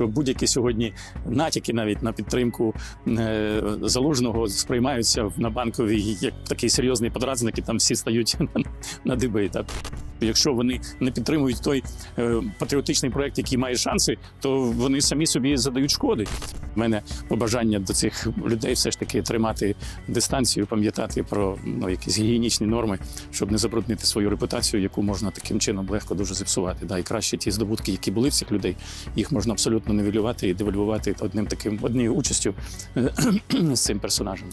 Будь-які сьогодні натяки навіть на підтримку е, залужного сприймаються на банковій як такий серйозний подразник, і там всі стають на диби. Так? Якщо вони не підтримують той е, патріотичний проект, який має шанси, то вони самі собі задають шкоди. У мене побажання до цих людей все ж таки тримати дистанцію, пам'ятати про ну, якісь гігієнічні норми, щоб не забруднити свою репутацію, яку можна таким чином легко дуже зіпсувати. Да, і краще ті здобутки, які були в цих людей, їх можна абсолютно нивелювати і девальвувати одним таким однією участю е, з цим персонажем.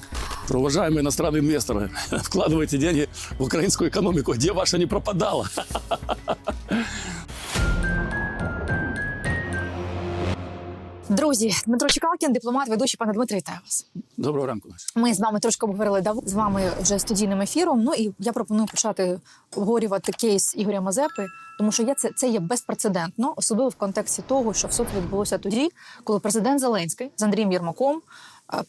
Проважаємо іностранні інвестори, вкладывайте деньги в українську економіку, де ваша не пропадала. Друзі, Дмитро Чекалкін, дипломат, ведучий пане Дмитре, вітаю вас. Доброго ранку. Ми з вами трошки обговорили дав з вами вже студійним ефіром. Ну і я пропоную почати обговорювати кейс Ігоря Мазепи, тому що є це, це є безпрецедентно, особливо в контексті того, що все це відбулося тоді, коли президент Зеленський з Андрієм Єрмаком.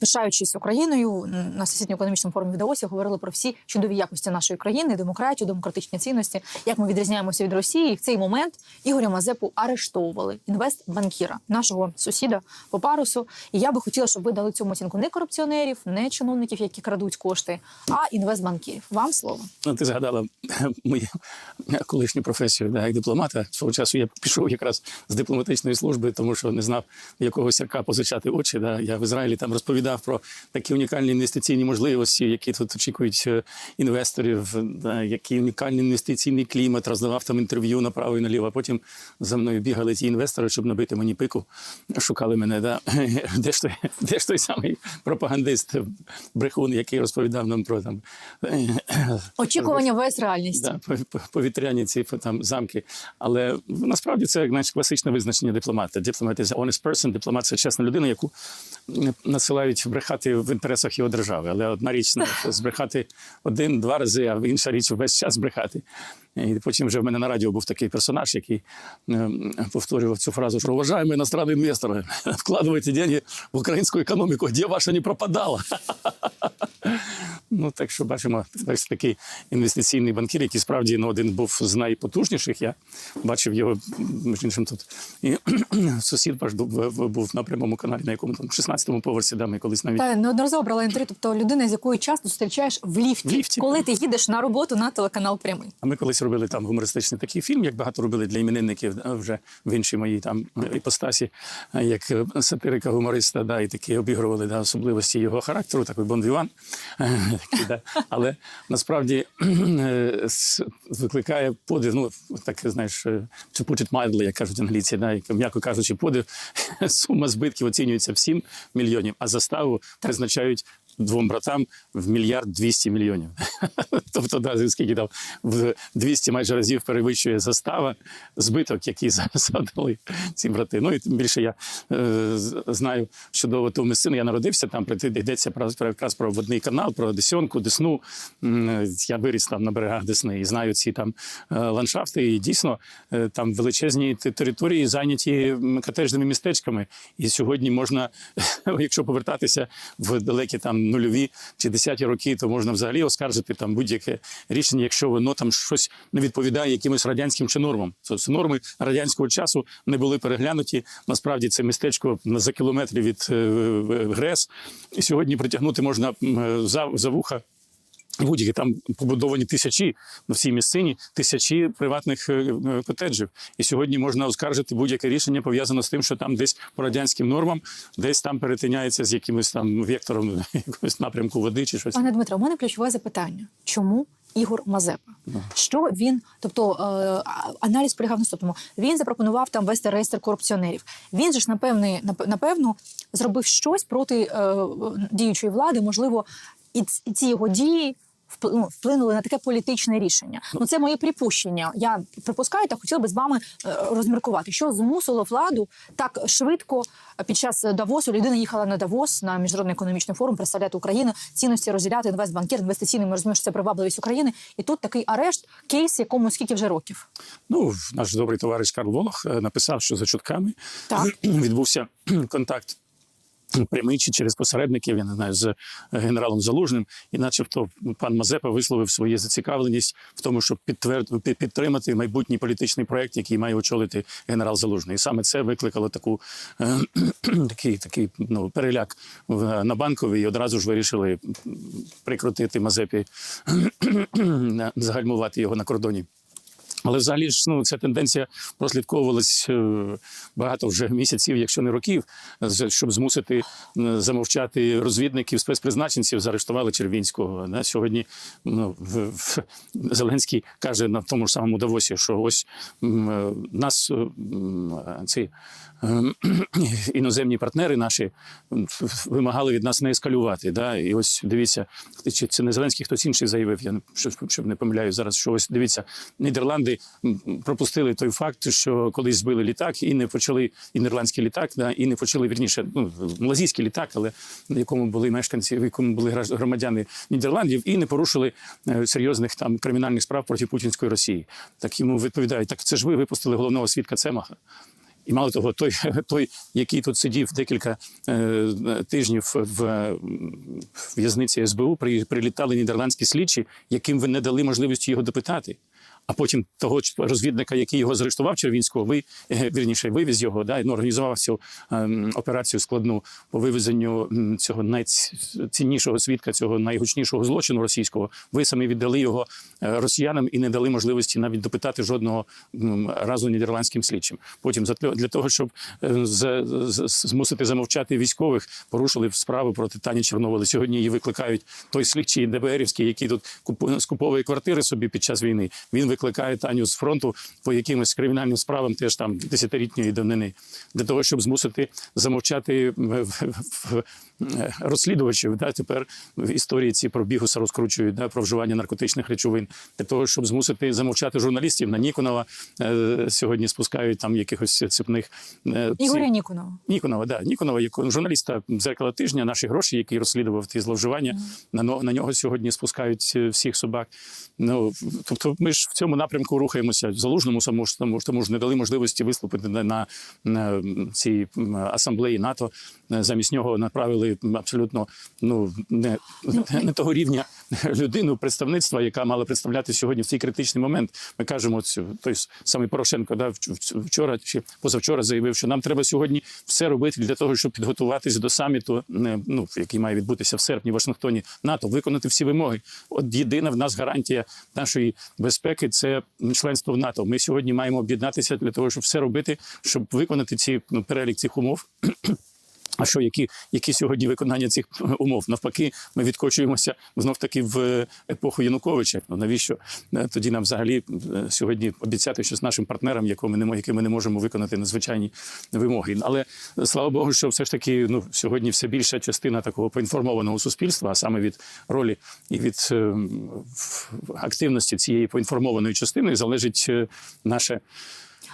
Пишаючись Україною на всесвітньо економічному форумі в говорили про всі чудові якості нашої країни, демократію, демократичні цінності, як ми відрізняємося від Росії. І в цей момент Ігоря Мазепу арештовували інвестбанкіра, нашого сусіда по парусу. І я би хотіла, щоб ви дали цьому оцінку не корупціонерів, не чиновників, які крадуть кошти, а інвестбанкірів. Вам слово. Ну, ти згадала мою колишню професію як дипломата. Свого часу я пішов якраз з дипломатичної служби, тому що не знав, якого сірка позичати очі. Да. Я в Ізраїлі там розповідав про такі унікальні інвестиційні можливості, які тут очікують е, інвесторів, да, який унікальний інвестиційний клімат, роздавав там інтерв'ю направо і наліво. А потім за мною бігали ті інвестори, щоб набити мені пику. Шукали мене. Да. Де ж той, де ж той самий пропагандист, брехун, який розповідав нам про там. Очікування весь реальність. Да, пов- пов- повітряні ці там замки. Але насправді це знаєш, класичне визначення дипломата. Дипломат is honest person, дипломат це чесна людина, яку м, насилають брехати в інтересах його держави. Але одна річ збрехати один-два рази, а інша річ весь час брехати. І потім вже в мене на радіо був такий персонаж, який ем, повторював цю фразу: що уважаємо іностранні інвестори, вкладывайте деньги в українську економіку, де ваша не пропадала. Ну, так що бачимо, ось такий інвестиційний банкір, який справді ну, один був з найпотужніших. Я бачив його між іншим тут. І сусід ваш був, був на прямому каналі, на якому там 16-му поверсі, да, ми колись навіть. Та неодноразово брала інтерв'ю, тобто людина, з якою часто зустрічаєш в ліфті, В ліфті. коли ти їдеш на роботу на телеканал прямий. А ми колись робили там гумористичний такий фільм, як багато робили для іменинників вже в іншій моїй там іпостасі, як е, сатирика гумориста, да, і такі обігрували да, особливості його характеру, такий бон-віван. Е, да. Але насправді е, викликає подив, ну так знаєш, е, to put it як кажуть англійці, да, як, м'яко кажучи, подив. Сума збитків оцінюється в 7 мільйонів, а заставу призначають двом братам в мільярд 200 мільйонів. тобто, да, скільки там в 200 майже разів перевищує застава, збиток, який за- завдали ці брати. Ну і тим більше я е, знаю чудово ту місцину. Я народився там, йдеться про, якраз про водний канал, про Десьонку, Десну. Я виріс там на берегах Десни і знаю ці там е, ландшафти. І дійсно е, там величезні території зайняті котеджними містечками. І сьогодні можна, якщо повертатися в далекі там нульові чи десяті роки, то можна взагалі оскаржити там будь-яке рішення, якщо воно там щось не відповідає якимось радянським чи нормам. Тобто норми радянського часу не були переглянуті. Насправді це містечко за кілометрів від е, ГРЕС. І сьогодні притягнути можна е, за, за вуха. Будь-які там побудовані тисячі на всій місцині, тисячі приватних е, е, котеджів. І сьогодні можна оскаржити будь-яке рішення пов'язане з тим, що там десь по радянським нормам, десь там перетиняється з якимось там вектором якогось напрямку води чи щось. Пане Дмитро, у мене ключове запитання: чому Ігор Мазепа? Що він, тобто е, аналіз полягав наступному. Він запропонував там вести реєстр корупціонерів. Він же ж напевне, напевно, зробив щось проти е, діючої влади. Можливо, і ці його дії. Ну, Вплинули на таке політичне рішення. Ну це моє припущення. Я припускаю та хотіла би з вами е, розміркувати, що змусило владу так швидко е, під час Давосу. Людина їхала на Давос на міжнародний економічний форум представляти Україну, цінності розділяти інвестбанкір, інвестиційний. Ми розуміємо, що це привабливість України. І тут такий арешт, кейс, якому скільки вже років. Ну, наш добрий товариш Карл Волох е, написав, що за чутками Так. відбувся контакт прямий чи через посередників, я не знаю, з генералом Залужним, і начебто пан Мазепа висловив свою зацікавленість в тому, щоб підтвер... підтримати майбутній політичний проект, який має очолити генерал Залужний. І саме це викликало таку е, такий, такий ну, переляк на банковій, і одразу ж вирішили прикрутити Мазепі, загальмувати його на кордоні. Але взагалі ж ну ця тенденція прослідковувалась е, багато вже місяців, якщо не років, щоб змусити замовчати розвідників, спецпризначенців, заарештували Червінського. Да? Сьогодні ну, Зеленський каже на тому ж самому Давосі, що ось е, нас е, ці е, іноземні партнери наші вимагали від нас не ескалювати. Да? І ось дивіться, чи це не Зеленський, хтось інший заявив, я щоб не помиляю зараз, що ось дивіться, Нідерланди пропустили той факт, що колись збили літак і не почали і літак, да, і не почали вірніше, ну малазійський літак, але на якому були мешканці, в якому були громадяни Нідерландів, і не порушили е, серйозних там кримінальних справ проти путінської Росії. Так йому відповідають, так це ж ви випустили головного свідка Цемаха. І мало того, той, той, який тут сидів декілька е, тижнів в в'язниці СБУ, при, прилітали нідерландські слідчі, яким ви не дали можливості його допитати. А потім того розвідника, який його заарештував Червінського, ви е, вірніше вивіз його, да, ну, організував цю ем, операцію складну по вивезенню цього найціннішого свідка, цього найгучнішого злочину російського. Ви самі віддали його е, росіянам і не дали можливості навіть допитати жодного разу нідерландським слідчим. Потім для того, щоб е, змусити замовчати військових, порушили справу проти Тані Чорноволи. Сьогодні її викликають той слідчий ДБРівський, який тут скуповує квартири собі під час війни. Він викликає Таню з фронту по якимось кримінальним справам, теж там десятирітньої давнини, для того, щоб змусити замовчати в- е, розслідувачів. Да, тепер в історії ці про бігуса розкручують да, про вживання наркотичних речовин, для того, щоб змусити замовчати журналістів на Ніконова. е, Сьогодні спускають там якихось цепних е, Ігоря Ніконова. Ніконова, да, Ніконова, як журналіста дзеркала тижня, наші гроші, який розслідував ті зловживання, на, на нього сьогодні спускають е, всіх собак. Ну тобто, ми ж в цьому напрямку рухаємося. Залужному самому ж тому, ж- тому ж не дали можливості виступити на, на, цій асамблеї НАТО. Е, Замість нього направили абсолютно ну не, не того рівня людину представництва, яка мала представляти сьогодні в цей критичний момент. Ми кажемо, цю той самий Порошенко, да, вч- вч- вчора чи позавчора заявив, що нам треба сьогодні все робити для того, щоб підготуватись до саміту, не, ну який має відбутися в серпні в Вашингтоні, НАТО, виконати всі вимоги. От єдина в нас гарантія нашої безпеки це членство в НАТО. Ми сьогодні маємо об'єднатися для того, щоб все робити, щоб виконати ці ну, перелік цих умов. А що, які, які сьогодні виконання цих умов? Навпаки, ми відкочуємося знов таки в епоху Януковича. Ну навіщо е, тоді нам взагалі е, сьогодні обіцяти, що з нашим партнером, якого ми не ми не можемо виконати надзвичайні вимоги? Але е, слава Богу, що все ж таки ну сьогодні все більша частина такого поінформованого суспільства, а саме від ролі і від е, активності цієї поінформованої частини залежить е, наше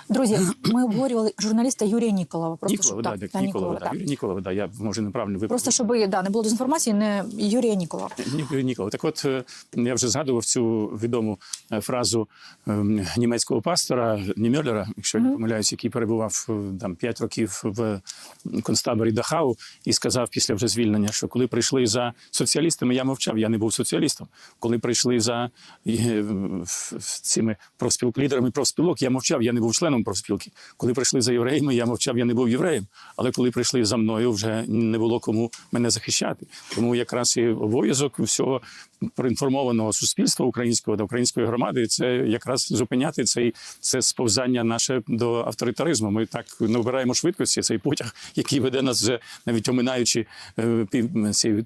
Друзі, ми обговорювали журналіста Юрія Ніколова. Просто Ніколова, щоб, да, так, так, Ніколова, да. Юрій Ніколова, да, я може неправильно виправив. Просто щоб да, не було дезінформації, не Юрія Ніколова. Ні- Ніколи. Так от е, я вже згадував цю відому е, фразу ем, німецького пастора Німельера, якщо я не помиляюсь, який перебував е, там 5 років в концтаборі Дахау, і сказав після вже звільнення, що коли прийшли за соціалістами, я мовчав, я не був соціалістом. Коли прийшли за цими профспілк, лідерами профспілок, я мовчав, я не був членом профспілки. Коли прийшли за євреями, я мовчав, я не був євреєм. Але коли прийшли за мною, вже не було кому мене захищати. Тому якраз і обов'язок всього проінформованого суспільства українського та української громади це якраз зупиняти цей це сповзання наше до авторитаризму. Ми так набираємо швидкості цей потяг, який веде нас вже навіть оминаючи е, ці,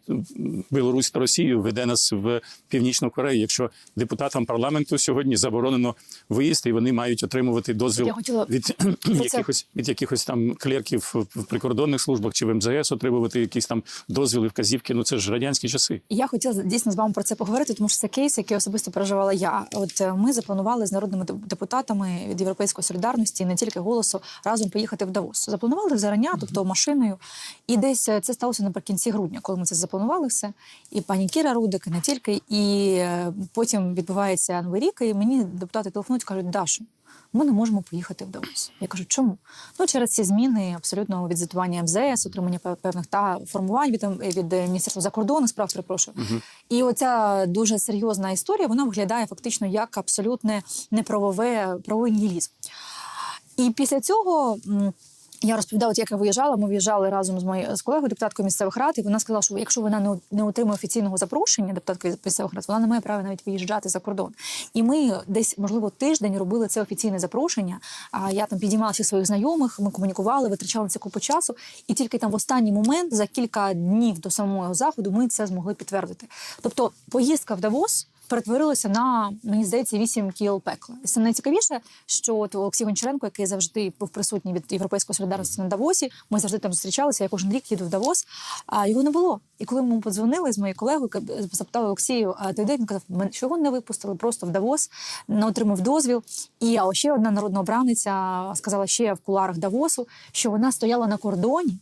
Білорусь та Росію, веде нас в північну Корею. Якщо депутатам парламенту сьогодні заборонено виїзд, і вони мають отримувати дозвіл хотіла від якихось від якихось там клерків в прикордонних службах чи в МЗС отримувати якісь там дозвіли, вказівки. Ну це ж радянські часи. Я хотіла дійсно з вами про це поговорити, тому що це кейс, який особисто переживала я. От е, ми запланували з народними депутатами від Європейської солідарності, не тільки голосу, разом поїхати в Давос. Запланували зарання, тобто машиною. І десь е, це сталося наприкінці грудня, коли ми це запланували все. І пані Кіра Рудик, і не тільки. І е, потім відбувається новий рік, і мені депутати телефонують, кажуть, Дашу. Ми не можемо поїхати в Давос. Я кажу, чому? Ну через ці зміни абсолютно відзвітування МЗС, отримання певних та формувань від, від е, міністерства закордонних справ, перепрошую. І оця дуже серйозна історія вона виглядає фактично як абсолютне неправове правовий нігілізм. І після цього. Я розповідала, як я виїжджала. Ми виїжджали разом з моєю з колегою, депутаткою місцевих рад, і вона сказала, що якщо вона не, не отримує офіційного запрошення депутаткою місцевих рад, вона не має права навіть виїжджати за кордон. І ми десь, можливо, тиждень робили це офіційне запрошення. А я там підіймала всіх своїх знайомих, ми комунікували, витрачали це купу часу. І тільки там в останній момент, за кілька днів до самого заходу, ми це змогли підтвердити. Тобто, поїздка в Давос перетворилося на мені здається вісім кіл пекла. І це найцікавіше, що от Олексій Гончаренко, який завжди був присутній від європейської солідарності на Давосі, ми завжди там зустрічалися. Я кожен рік їду в Давос. А його не було. І коли ми подзвонили з моєю колегою, запитали Олексію, а ти де він казав, «Мен- що його не випустили просто в Давос, не отримав дозвіл. І а ще одна народна обраниця сказала ще в куларах Давосу, що вона стояла на кордоні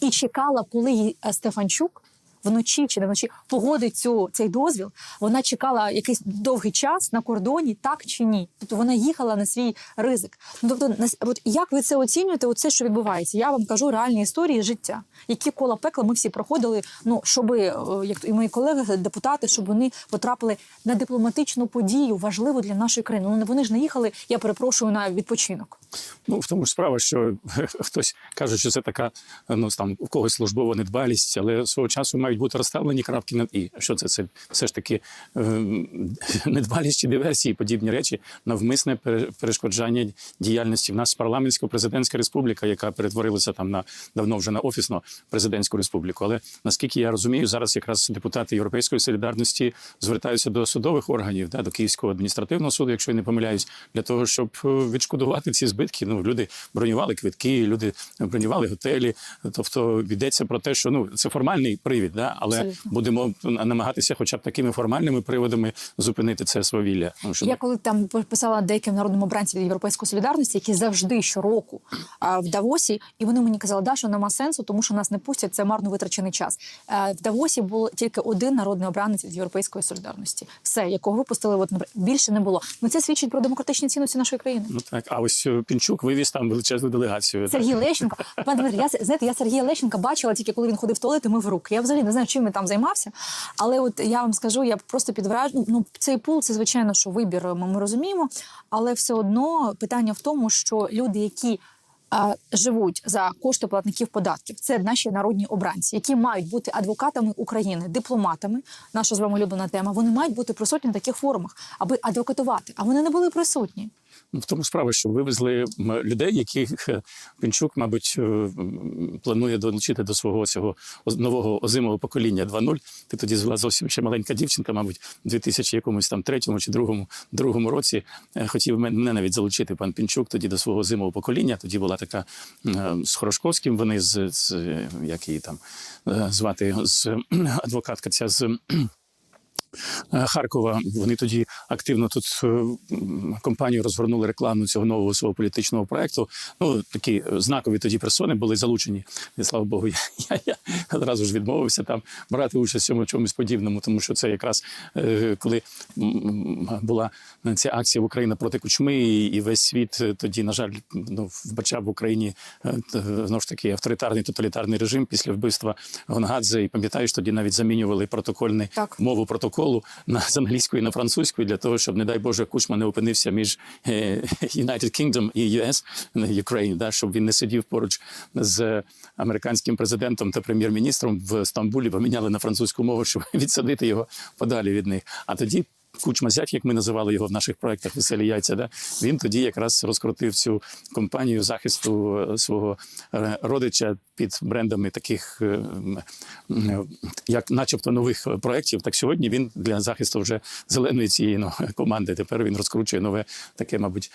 і чекала, коли їй е, Стефанчук вночі чи не вночі погодить цю цей дозвіл. Вона чекала якийсь довгий час на кордоні, так чи ні. Тобто вона їхала на свій ризик. Ну тобто, от як ви це оцінюєте? Оце, що відбувається? Я вам кажу реальні історії життя, які кола пекла ми всі проходили. Ну щоб як і мої колеги, депутати, щоб вони потрапили на дипломатичну подію, важливу для нашої країни. Ну вони ж не їхали. Я перепрошую на відпочинок. Ну, в тому ж справа, що хтось каже, що це така ну там у когось службова недбалість, але свого часу мають бути розставлені крапки над і. Що це? Це все ж таки ем, недбалість чи диверсії, подібні речі, навмисне пере- перешкоджання діяльності. В нас парламентсько-президентська республіка, яка перетворилася там на давно вже на офісно президентську республіку. Але наскільки я розумію, зараз якраз депутати Європейської солідарності звертаються до судових органів, да, до Київського адміністративного суду, якщо я не помиляюсь, для того, щоб е, відшкодувати ці збитки. Ну люди бронювали квитки, люди бронювали готелі. Тобто йдеться про те, що ну це формальний привід, да, але Абсолютно. будемо намагатися, хоча б такими формальними приводами, зупинити це свавілля. Ну, щоб... Я коли там писала деяким народним обранцям від європейської солідарності, які завжди щороку а, в Давосі, і вони мені казали, да, що нема сенсу, тому що нас не пустять. Це марно витрачений час. Е, в Давосі був тільки один народний обранець від європейської солідарності. Все, якого випустили, от більше не було. Ну це свідчить про демократичні цінності нашої країни. Ну так, а ось е, Пінчук вивіз там величезну делегацію. Сергій Лещенко, пан я знаєте, я Сергія Лещенка бачила тільки коли він ходив в туалет і мив руки. Я взагалі не знаю, чим він там займався. Але от я вам скажу, я просто під враженням. Ну цей пул, це звичайно, що вибір ми, ми розуміємо, але все одно питання в тому, що люди, які а, живуть за кошти платників податків, це наші народні обранці, які мають бути адвокатами України, дипломатами. Наша з вами улюблена тема. Вони мають бути присутні на таких форумах, аби адвокатувати. А вони не були присутні. Ну, В тому справа, що вивезли людей, яких е, Пінчук, мабуть, е, планує долучити до свого цього нового озимого покоління 2.0. Ти тоді була зовсім ще маленька дівчинка, мабуть, у 2000 якомусь там третьому чи другому, другому році. Е, Хотів мен- мене навіть залучити пан Пінчук тоді до свого озимого покоління. Тоді була така з Хорошковським. Вони з, з як її там звати, з адвокатка ця з. Е, Харкова. Вони тоді активно тут е, компанію розгорнули рекламу цього нового свого політичного проекту. Ну такі е, знакові тоді персони були залучені. І слава Богу, я, я, я одразу ж відмовився там брати участь в цьому чомусь подібному, тому що це якраз коли була ця акція в Україна проти кучми, і, весь світ тоді, на жаль, ну вбачав в Україні знову ж таки авторитарний тоталітарний режим після вбивства Гонгадзе. І пам'ятаєш, тоді навіть замінювали протокольний Так. мову протоколу на з англійської на французьку для того, щоб, не дай Боже, Кучма не опинився між е, United Kingdom і US, не, Ukraine, да, щоб він не сидів поруч з американським президентом та прем'єр-міністром в Стамбулі, поміняли на французьку мову, щоб відсадити його подалі від них. А тоді. Кучма зять, як ми називали його в наших проектах веселі яйця, да він тоді якраз розкрутив цю компанію захисту е, свого е, родича під брендами таких, е, як начебто нових проєктів. Так сьогодні він для захисту вже зеленої цієї ну, команди. Тепер він розкручує нове таке, мабуть,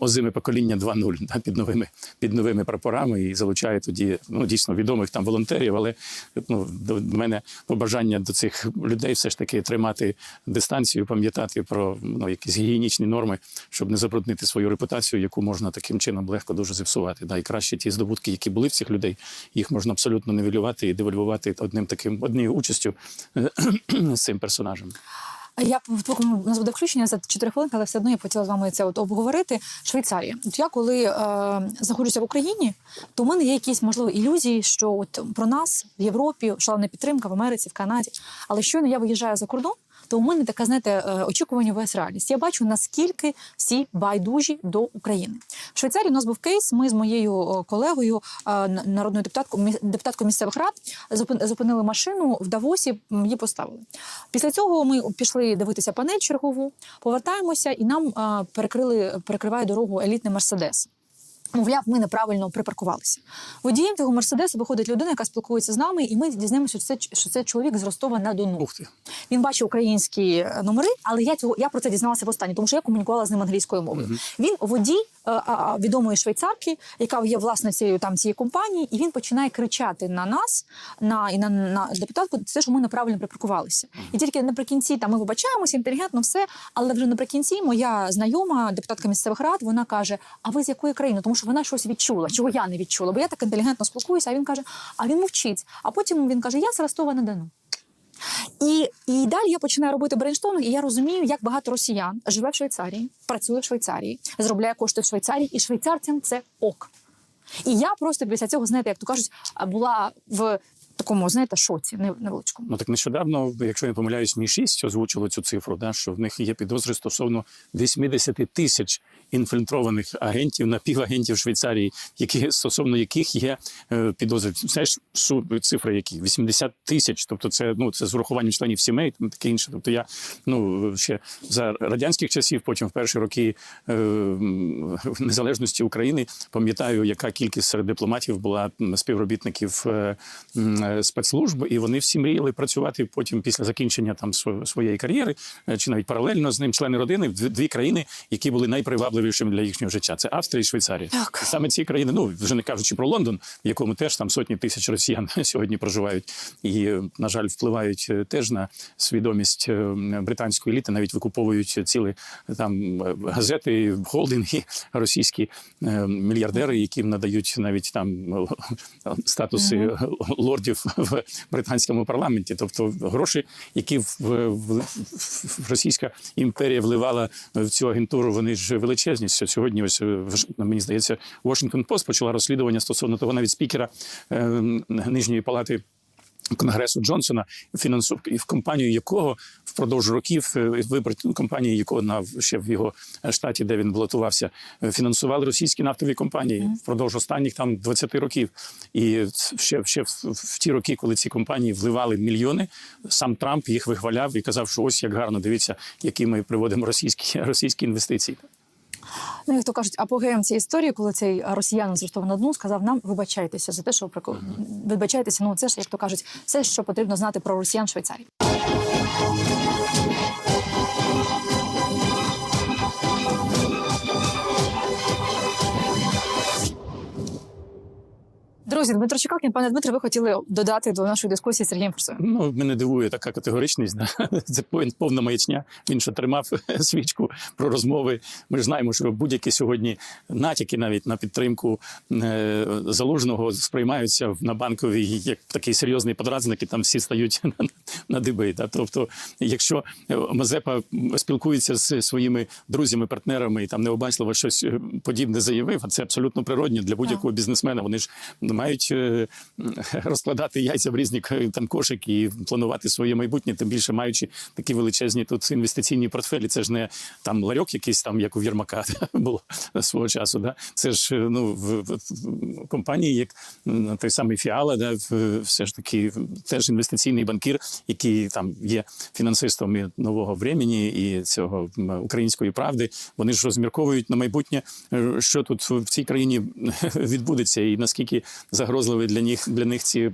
озиме покоління 2.0 да, під новими під новими прапорами і залучає тоді ну дійсно відомих там волонтерів. Але ну до мене побажання до цих людей все ж таки тримати тримати дистанцію, пам'ятати про ну, якісь гігієнічні норми, щоб не забруднити свою репутацію, яку можна таким чином легко дуже зіпсувати. Да, і краще ті здобутки, які були в цих людей, їх можна абсолютно невілювати і девальвувати одним таким однією участю е, з цим персонажем. Я у нас буде включення за 4 хвилинки, але все одно я хотіла з вами це от обговорити. Швейцарія. От я коли е, знаходжуся в Україні, то в мене є якісь можливо ілюзії, що от про нас в Європі шалена підтримка в Америці, в Канаді. Але щойно я виїжджаю за кордон, то у мене така, знаєте, е, очікування vs реальність. Я бачу, наскільки всі байдужі до України. В Швейцарії у нас був кейс. Ми з моєю колегою, е, народною депутаткою, депутаткою місцевих рад, зупин- зупинили машину в Давосі, її поставили. Після цього ми пішли дивитися панель чергову, повертаємося, і нам е, перекрили перекриває дорогу елітний мерседес. Мовляв, ми неправильно припаркувалися. Водієм цього мерседесу виходить людина, яка спілкується з нами, і ми дізнаємося, що це, що це чоловік з Ростова на Дону. Ух ти. Він бачив українські е, номери, але я цього я про це дізналася в востаннє, тому що я комунікувала з ним англійською мовою. Він водій відомої швейцарки, яка є власницею там цієї компанії, і він починає кричати на нас, на і на, на депутатку, це що ми неправильно припаркувалися. І тільки наприкінці там ми вибачаємося, інтелігентно все. Але вже наприкінці моя знайома, депутатка місцевих рад, вона каже: А ви з якої країни? Тому що вона щось відчула, чого я не відчула. Бо я так інтелігентно спілкуюся. А він каже: А він мовчить. А потім він каже: Я з Ростова на Дону. І, і далі я починаю робити брейншторминг, і я розумію, як багато росіян живе в Швейцарії, працює в Швейцарії, зробляє кошти в Швейцарії, і швейцарцям це ок. І я просто після цього, знаєте, як то кажуть, була в такому, знаєте, шоці не- невеличкому. Ну так нещодавно, якщо я не помиляюсь, мі 6 озвучило цю цифру, да, що в них є підозри стосовно 80 тисяч інфільтрованих агентів, напівагентів Швейцарії, які стосовно яких є е, підозри. Це ж су- цифри, які 80 тисяч. Тобто, це ну це з урахуванням членів сімей, там таке інше. Тобто я ну ще за радянських часів, потім в перші роки е, незалежності України, пам'ятаю, яка кількість серед дипломатів була співробітників е, спецслужб, і вони всі мріяли працювати потім після закінчення там своєї кар'єри, е, чи навіть паралельно з ним члени родини в дві, країни, які були найпривабливішими для їхнього життя. Це Австрія і Швейцарія. Так. Саме ці країни, ну вже не кажучи про Лондон, в якому теж там сотні тисяч росіян сьогодні проживають, і е, на жаль, впливають е, теж на свідомість е, британської еліти, навіть викуповують цілі там е, газети, холдинги російські е, мільярдери, яким надають навіть там е, статуси лордів в британському парламенті. Тобто гроші, які в, в, в російська імперія вливала в цю агентуру, вони ж величезні. Сьогодні, ось мені здається, Washington Post почала розслідування стосовно того, навіть спікера е, нижньої палати. Конгресу Джонсона фінансу в компанію якого впродовж років е, компанії, якого на ще в його штаті, де він балотувався, е, фінансували російські нафтові компанії впродовж останніх там 20 років. І ще, ще в, в ті роки, коли ці компанії вливали мільйони, сам Трамп їх вихваляв і казав, що ось як гарно дивіться, які ми приводимо російські російські інвестиції. Ну, як то кажуть, апогеєм цієї історії, коли цей росіянин з Ростова на дну сказав нам вибачайтеся за те, що ви прикол- вибачайтеся. Ну це ж як то кажуть, все, що потрібно знати про росіян Швейцарії. Thank you. Друзі, Дмитро Чекалкін, пане Дмитре, ви хотіли додати до нашої дискусії з Сергієм Фурсою. Ну, мене дивує така категоричність. Це пов- повна маячня. Він що тримав свічку про розмови. Ми ж знаємо, що будь-які сьогодні натяки навіть на підтримку е, залужного сприймаються на банковій як такий серйозний подразник, і там всі стають на, на диби. Тобто, якщо е, Мазепа спілкується з своїми друзями, партнерами і там необачливо щось е, подібне заявив, а це абсолютно природньо для будь-якого бізнесмена. Вони ж мають е, розкладати яйця в різні там кошики і планувати своє майбутнє, тим більше маючи такі величезні тут інвестиційні портфелі. Це ж не там ларьок, якийсь там, як у Єрмака було свого часу. Да? Це ж е, ну в, в, компанії, як той самий Фіала, да, все ж таки теж інвестиційний банкір, який там є фінансистом і нового времени і цього української правди. Вони ж розмірковують на майбутнє, е, що тут в цій країні відбудеться, і наскільки загрозливі для них для них ці е,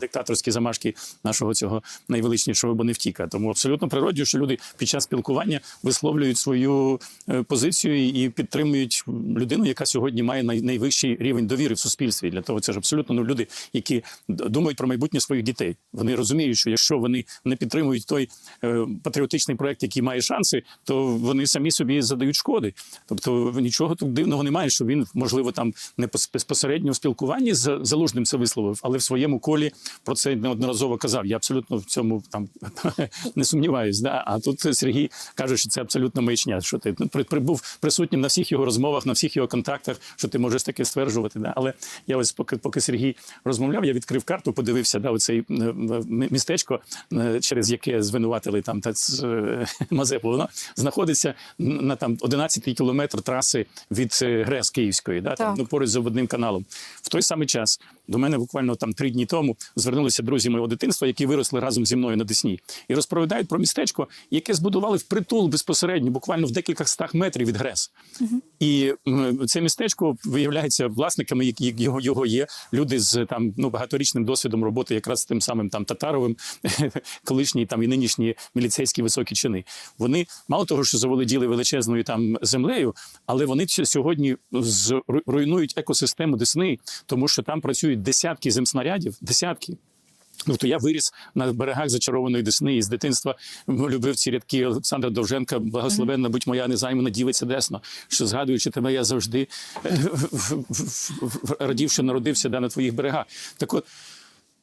диктаторські замашки нашого цього найвеличнішого боневтіка. Тому абсолютно природно, що люди під час спілкування висловлюють свою е, позицію і підтримують людину, яка сьогодні має найвищий рівень довіри в суспільстві. Для того це ж абсолютно ну, люди, які думають про майбутнє своїх дітей. Вони розуміють, що якщо вони не підтримують той е, патріотичний проект, який має шанси, то вони самі собі задають шкоди. Тобто нічого тут дивного немає, що він можливо там не пос- безпосередньо в спілкуванні з залужним це висловив, але в своєму колі про це неодноразово казав. Я абсолютно в цьому там не сумніваюсь. Да? А тут Сергій каже, що це абсолютно маячня. Що ти при- прибув присутнім на всіх його розмовах, на всіх його контактах, що ти можеш таке стверджувати. Да? Але я ось поки, поки Сергій розмовляв, я відкрив карту, подивився да, оцей містечко, через яке звинуватили там та Мазепу. Воно знаходиться на там 11 кілометр траси від е, ГРЕС Київської, да, там, ну, поруч з обводним каналом. В той самий час до мене буквально там три дні тому звернулися друзі мого дитинства, які виросли разом зі мною на Десні, і розповідають про містечко, яке збудували впритул безпосередньо, буквально в декілька стах метрів від ГРЕС. І це містечко виявляється власниками, які його, його є люди з там ну багаторічним досвідом роботи, якраз з тим самим там Татаровим, колишні там і нинішні міліцейські високі чини. Вони мало того, що заволоділи величезною там землею, але вони сьогодні руйнують екосистему Десни, тому що там працюють десятки земснарядів, десятки. Ну, то я виріс на берегах зачарованої Десни і з дитинства любив ці рядки Олександра Довженка, благословенна будь моя незаймана дівиця Десна, що згадуючи тебе, я завжди е, радів, що народився да, на твоїх берегах. Так от,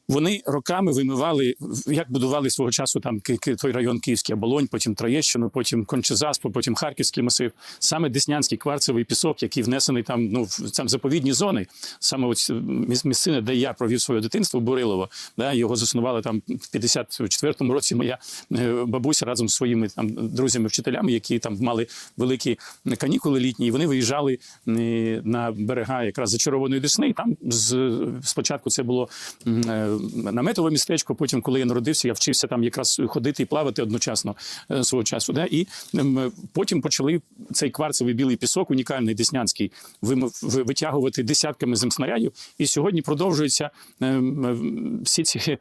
вони роками вимивали, як будували свого часу там той район Київський Оболонь, потім Троєщину, потім Кончезаспо, потім Харківський масив. Саме Деснянський кварцевий пісок, який внесений там ну там заповідні зони. Саме ось міс- місцина, де я провів своє дитинство, Бурилово. Да, його заснували там в 54-му році. Моя е, бабуся разом з своїми там друзями-вчителями, які там мали великі канікули літні. І вони виїжджали на берега якраз зачарованої Десни. І там з спочатку це було е, наметове містечко. Потім, коли я народився, я вчився там якраз ходити і плавати одночасно е, свого часу. Да? І ем, потім почали цей кварцевий білий пісок, унікальний деснянський, витягувати десятками земснарядів. І сьогодні продовжуються ем, ем, всі ці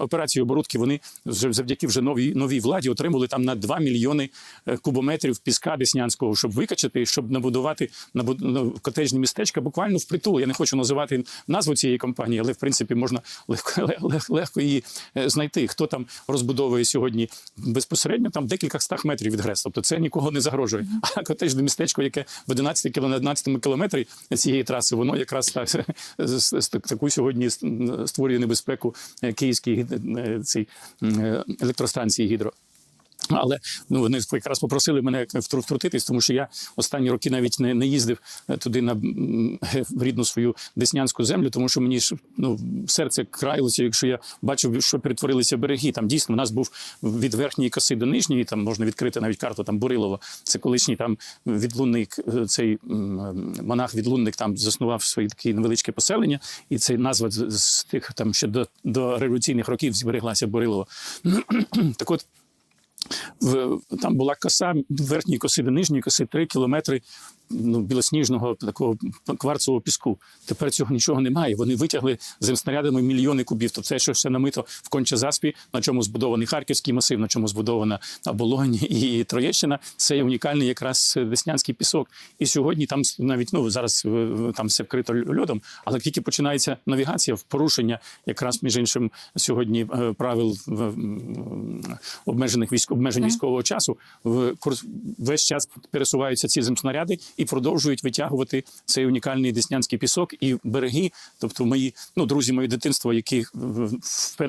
операції оборудки. Вони вже завдяки вже новій новій владі отримали там на 2 мільйони е, кубометрів піска деснянського, щоб викачати, щоб набудувати набуд- ну, котежні містечка буквально впритул. Я не хочу називати назву цієї компанії, але в принципі можна легко, лег- легко її е, знайти. Хто там розбудовує сьогодні безпосередньо там декілька стах метрів від ГРЕС. Тобто це нікого не загрожує. А котежне містечко, яке в 11 кіло- 11 кілометрі цієї траси, воно якраз так таку сьогодні створює небезпеку е, київській е, цій електростанції гідро. Але ну вони якраз попросили мене втру- втрутитись, тому що я останні роки навіть не, не їздив е, туди на в рідну свою деснянську землю, тому що мені ж ну серце країлося, якщо я бачив, що перетворилися береги. Там дійсно у нас був від верхньої коси до нижньої. Там можна відкрити навіть карту там Бурилова. Це колишній там відлунник, е, цей монах-відлунник там заснував своє таке невеличке поселення, і це назва з тих там ще до, до революційних років збереглася Бурилова. так от в, там була коса верхньої коси до нижньої коси 3 кілометри ну, білосніжного такого кварцевого піску. Тепер цього нічого немає. Вони витягли земснарядами мільйони кубів. Тобто це що все намито в Кончезаспі, на чому збудований Харківський масив, на чому збудована Оболонь і Троєщина. Це унікальний якраз деснянський пісок. І сьогодні там навіть ну зараз е, там все вкрито льодом, але тільки починається навігація в порушення, якраз між іншим сьогодні е, правил обмежених військ обмежень Так. військового часу в курс весь час пересуваються ці земснаряди і продовжують витягувати цей унікальний деснянський пісок і береги. Тобто, мої ну друзі, моє дитинство, які в-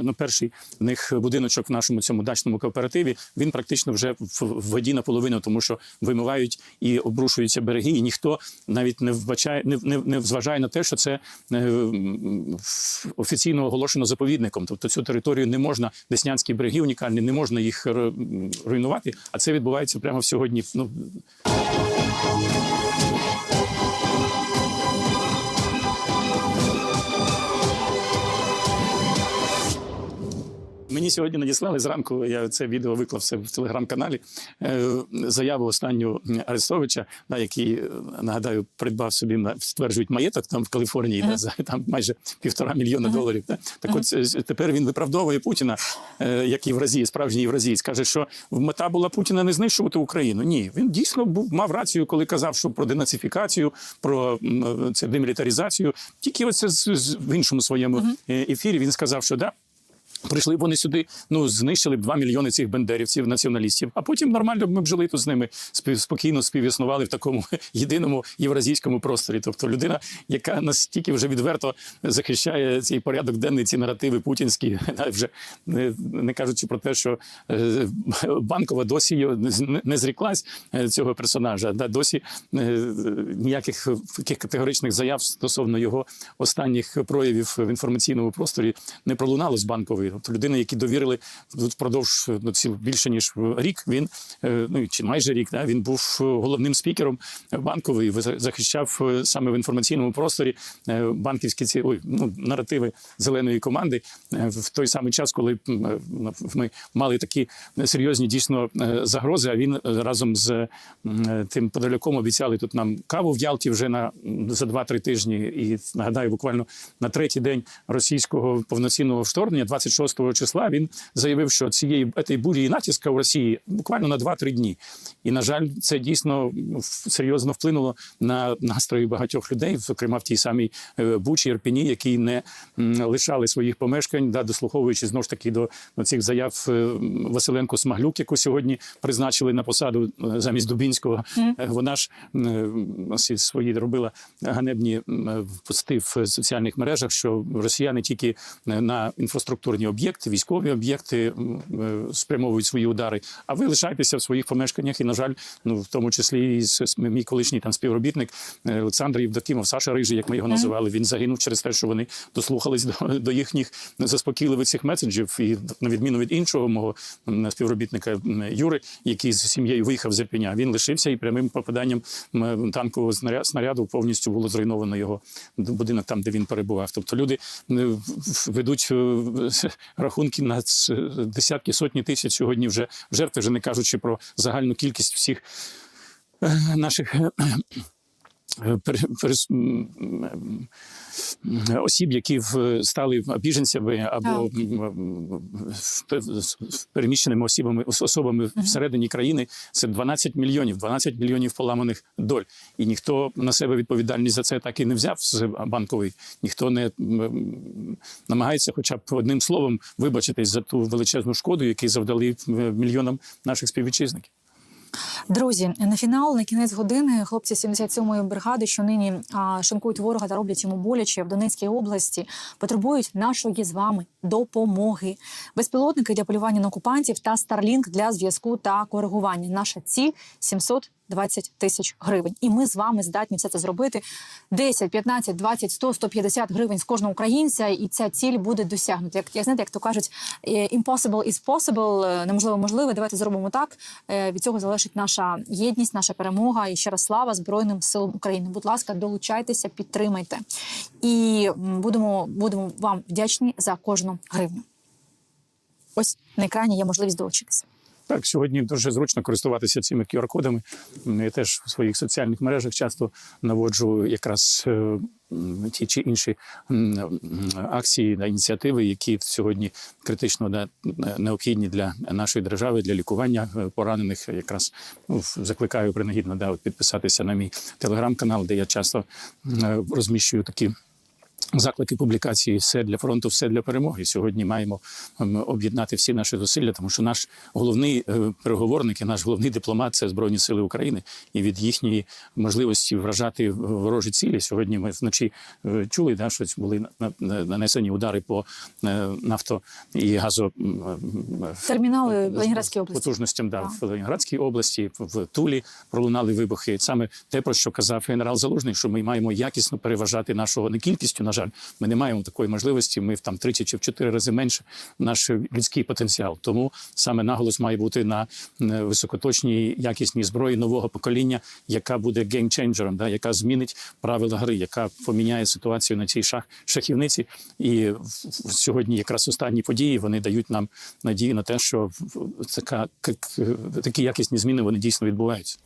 ну, перший в них будиночок в нашому цьому дачному кооперативі, він практично вже в, воді наполовину, тому що вимивають і обрушуються береги, і ніхто навіть не вбачає, не, не, не зважає на те, що це е, офіційно оголошено заповідником. Тобто цю територію не можна, деснянські береги унікальні, не можна їх руйнувати. А це відбувається прямо сьогодні. Ну Мені сьогодні надіслали зранку. Я це відео виклав все в телеграм-каналі. е, Заяву останню Арестовича, да, який е, нагадаю, придбав собі на- стверджують маєток там в Каліфорнії, да, за там майже півтора мільйона доларів. Да. Так, от е, тепер він виправдовує Путіна як євразій, справжній євразієць. каже, що мета була Путіна не знищувати Україну. Ні, він дійсно був мав рацію, коли казав, що про денацифікацію, про це демілітаризацію. Тільки оце з, з- в іншому своєму е, ефірі він сказав, що да. Прийшли б вони сюди, ну знищили б 2 мільйони цих бендерівців, націоналістів. А потім нормально б ми б жили тут з ними спів, спокійно співіснували в такому єдиному євразійському просторі. Тобто людина, яка настільки вже відверто захищає цей порядок денний, ці наративи путінські, вже не, не кажучи про те, що е, банкова досі не зріклась е, цього персонажа. Да, досі е, ніяких таких категоричних заяв стосовно його останніх проявів в інформаційному просторі не пролунало з банкової. Тобто людина, які довірили впродовж ну, ці більше ніж рік. Він е, ну чи майже рік, да, він був е, головним спікером банкової, захищав е, саме в інформаційному просторі банківські ці ой, ну, наративи зеленої команди в той самий час, коли ми мали такі серйозні дійсно загрози. А він разом з тим подаляком обіцяли тут нам каву в Ялті вже на за 2-3 тижні. І нагадаю, буквально на третій день російського повноцінного вторгнення, 26 числа, він заявив, що цієї цієї бурі натиска у Росії буквально на 2-3 дні. І на жаль, це дійсно в- серйозно вплинуло на настрої багатьох людей, зокрема в тій самій е, Бучі, Ірпіні, які не лишали своїх помешкань, да, дослуховуючи знову ж таки до, цих заяв е, Василенко Смаглюк, яку сьогодні призначили на посаду е, замість Дубінського. Е, Вона ж свої робила ганебні м, пости в соціальних мережах, що росіяни тільки на інфраструктурні об'єкти, військові об'єкти е, спрямовують свої удари. А ви лишайтеся в своїх помешканнях. І, на жаль, ну в тому числі і мій колишній там співробітник е, Олександр Євдокімов, Саша Рижий, як ми його називали. Він загинув через те, що вони дослухались до, до їхніх заспокійливих цих меседжів. І на відміну від іншого мого співробітника Юри, який з сім'єю виїхав з Ірпеня, він лишився і прямим попаданням танкового снаря- снаряду повністю було зруйновано його будинок там, де він перебував. Тобто люди ведуть е, рахунки на десятки, сотні тисяч сьогодні вже жертв, вже не кажучи про загальну кількість всіх е, наших. Осіб, які стали біженцями або переміщеними особами, ос- особами всередині країни, це 12 мільйонів, 12 мільйонів поламаних доль. І ніхто на себе відповідальність за це так і не взяв з банкової. Ніхто не намагається, хоча б одним словом, вибачитись за ту величезну шкоду, яку завдали е, мільйонам наших співвітчизників. Друзі, на фінал, на кінець години, хлопці 77-ї бригади, що нині а, шинкують ворога та роблять йому боляче в Донецькій області, потребують нашої з вами допомоги. Безпілотники для полювання на окупантів та Starlink для зв'язку та коригування. Наша ціль 720 тисяч гривень. І ми з вами здатні все це зробити. 10, 15, 20, 100, 150 гривень з кожного українця, і ця ціль буде досягнута. Як, як знаєте, як то кажуть, е, impossible is possible, е, неможливо можливе. Давайте зробимо так. Е, Від цього залежить наша єдність, наша перемога. І ще раз слава Збройним силам України. Будь ласка, долучайтеся, підтримайте. І будемо, будемо вам вдячні за кожну гривню. Ось на екрані є можливість долучитися. Так, сьогодні дуже зручно користуватися цими QR-кодами. Я теж в своїх соціальних мережах часто наводжу якраз е, ті чи інші акції та ініціативи, які сьогодні критично необхідні для нашої держави, для лікування е, поранених. Якраз ну, закликаю принагідно да, підписатися на мій телеграм-канал, де я часто е, розміщую такі. Заклики публікації все для фронту, все для перемоги. Сьогодні маємо ем, об'єднати всі наші зусилля, тому що наш головний е, переговорник і наш головний дипломат це Збройні Сили України. І від їхньої можливості вражати ворожі цілі. Сьогодні ми вночі е, чули, да, що були на- на- нанесені удари по е, нафто і газо Термінали в Ленінградській області. потужностям да, в Ленінградській області, в Тулі пролунали вибухи. Саме те, про що казав генерал Залужний, що ми маємо якісно переважати нашого не кількістю, на жаль, ми не маємо такої можливості. Ми в там тричі чи в чотири рази менше наш людський потенціал. Тому саме наголос має бути на е, високоточній якісній зброї нового покоління, яка буде геймченджером, да, яка змінить правила гри, яка поміняє ситуацію на цій шах шахівниці. І сьогодні якраз останні події вони дають нам надію на те, що така такі якісні зміни вони дійсно відбуваються.